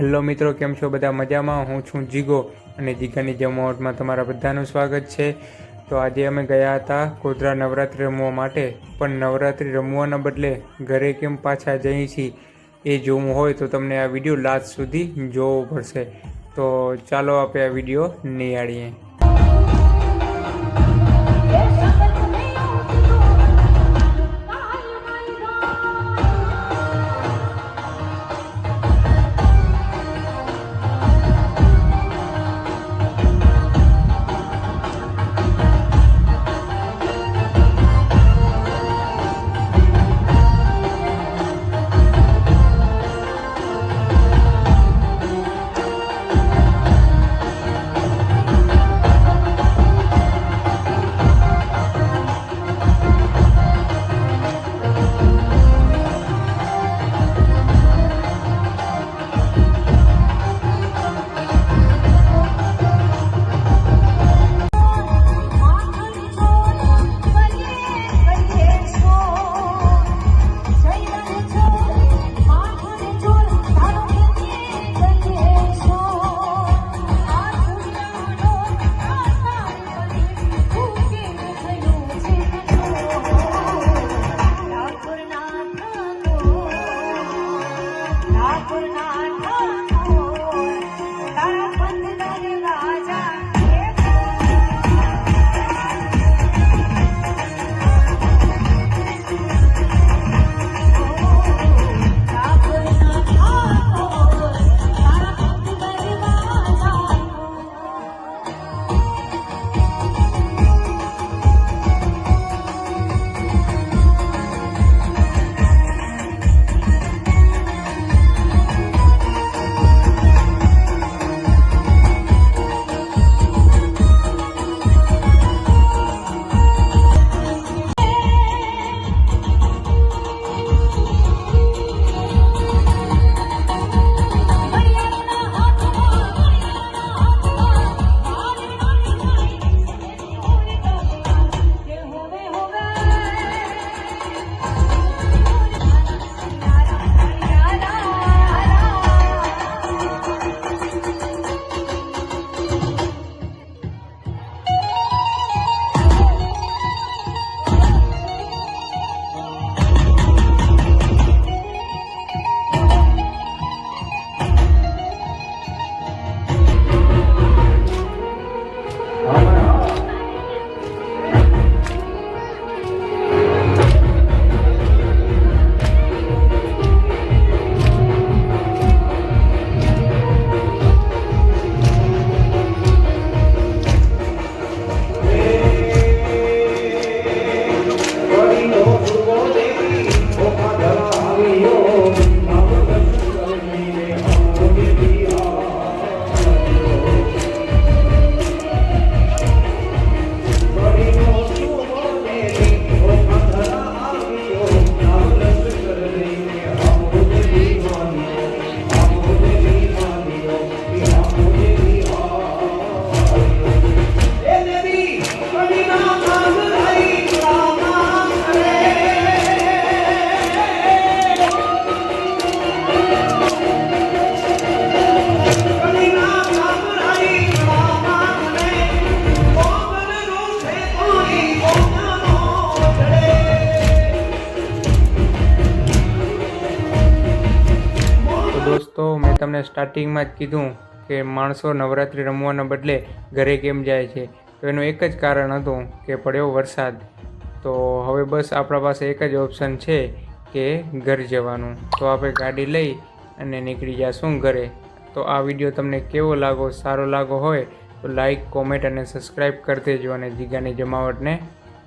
Hello મિત્રો, કેમ છો બધા મજામાં? હું છું જીગો અને જીગાની જમાવટમાં તમારા બધાનું સ્વાગત છે. તો આજે અમે ગયા હતા ગોધરા નવરાત્રિ રમવા માટે, પણ નવરાત્રિ રમવાના બદલે ઘરે કેમ પાછા જઈએ છીએ એ જોવું હોય તો તમને આ વીડિયો લાસ્ટ સુધી જોવો પડશે. તો ચાલો આપણે આ વીડિયો નિહાળીએ. દોસ્તો, મેં તમને સ્ટાર્ટિંગમાં જ કીધું કે માણસો નવરાત્રિ રમવાના બદલે ઘરે કેમ જાય છે? તો એનું એક જ કારણ હતું કે પડ્યો વરસાદ. તો હવે બસ આપણા પાસે એક જ ઓપ્શન છે કે ઘર જવાનું. તો આપણે ગાડી લઈ અને નીકળી જશું ઘરે. તો આ વીડિયો તમને કેવો લાગો, સારો લાગો હોય, તો લાઈક કોમેન્ટ અને સબસ્ક્રાઈબ કરી દેજો અને જીગાની જમાવટને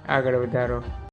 આગળ વધારો.